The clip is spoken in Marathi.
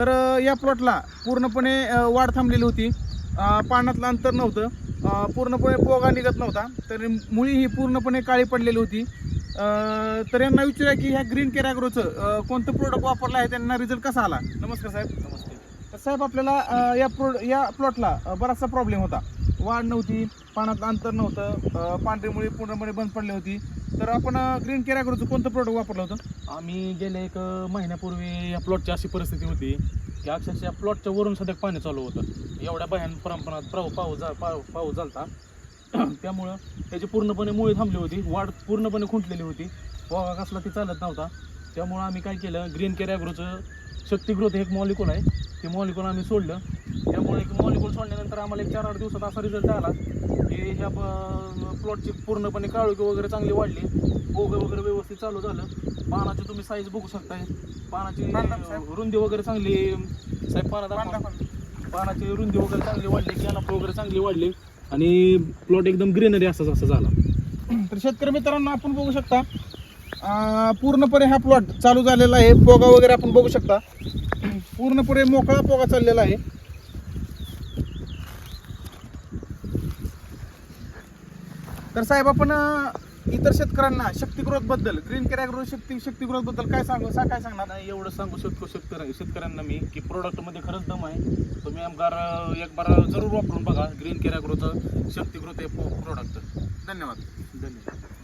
तर या प्लॉटला पूर्णपणे वाढ थांबलेली होती. पानातलं अंतर नव्हतं. पूर्णपणे पोगा निघत नव्हता. तर मुळी ही पूर्णपणे काळी पडलेली होती. तर यांना विचारूया की ह्या ग्रीन केरॅग्रोचं कोणतं प्रोडक्ट वापरलं आहे त्यांना रिझल्ट कसा आला? नमस्कार साहेब. नमस्ते. तर साहेब आपल्याला या प्रो या प्लॉटला बराचसा प्रॉब्लेम होता. वाढ नव्हती पाण्यात अंतर नव्हतं अ, पांढरी मुळी पूर्णपणे बंद पडली होती. तर आपण ग्रीन केरॅग्रोचं कोणतं प्रोडक्ट वापरलं होतं? आम्ही गेल्या एक महिन्यापूर्वी या प्लॉटची अशी परिस्थिती होती की अक्षरशः या प्लॉटच्या वरून सध्या पाणी चालू होतं. एवढ्या भयान प्रमाणात पाऊ पाऊस झा पाऊ पाऊस झालता. त्यामुळं त्याची पूर्णपणे मुळी थांबली होती. वाढ पूर्णपणे खुंटलेली होती. पोगा कसला ती चालत नव्हता. त्यामुळं आम्ही काय केलं ग्रीन कॅरॅग्रोचं शक्तिग्रोथ हे एक मॉलिक्यूल आहे. ते मॉलिक्यूल आम्ही सोडलं. त्यामुळे एक मॉलिक्यूल सोडल्यानंतर आम्हाला एक चार आठ दिवसात असा रिझल्ट आला की ह्या प्लॉटची पूर्णपणे काळोखी वगैरे चांगली वाढली. पोग वगैरे व्यवस्थित चालू झालं. पानाची तुम्ही साईज बघू शकताय. पानाची. रुंदी वगैरे चांगली. साहेब पाना. पानाची रुंदी वगैरे चांगली वाढली कॅनप वगैरे चांगली वाढली आणि प्लॉट एकदम ग्रीनरी असाच असा झाला. तर शेतकरी मित्रांनो आपण बघू शकता पूर्णपणे हा प्लॉट चालू झालेला आहे. पोगा वगैरे आपण बघू शकता. पूर्णपणे मोकळा पोगा चाललेला आहे. तर साहेब आपण इतर शेतकऱ्यांना शक्ती ग्रोथबद्दल ग्रीन कॅरॅग्रो शक्ती शक्ती ग्रोथबद्दल काय सांगू सा काय सांगणार? नाही एवढं सांगू शकतो शेतकऱ्या शेतकऱ्यांना मी की प्रोडक्टमध्ये खरंच दम आहे. तुम्ही आमकार एक बार जरूर वापरून बघा ग्रीन कॅरॅग्रोचं शक्तिग्रोथ हे प्रोडक्ट धन्यवाद. धन्यवाद.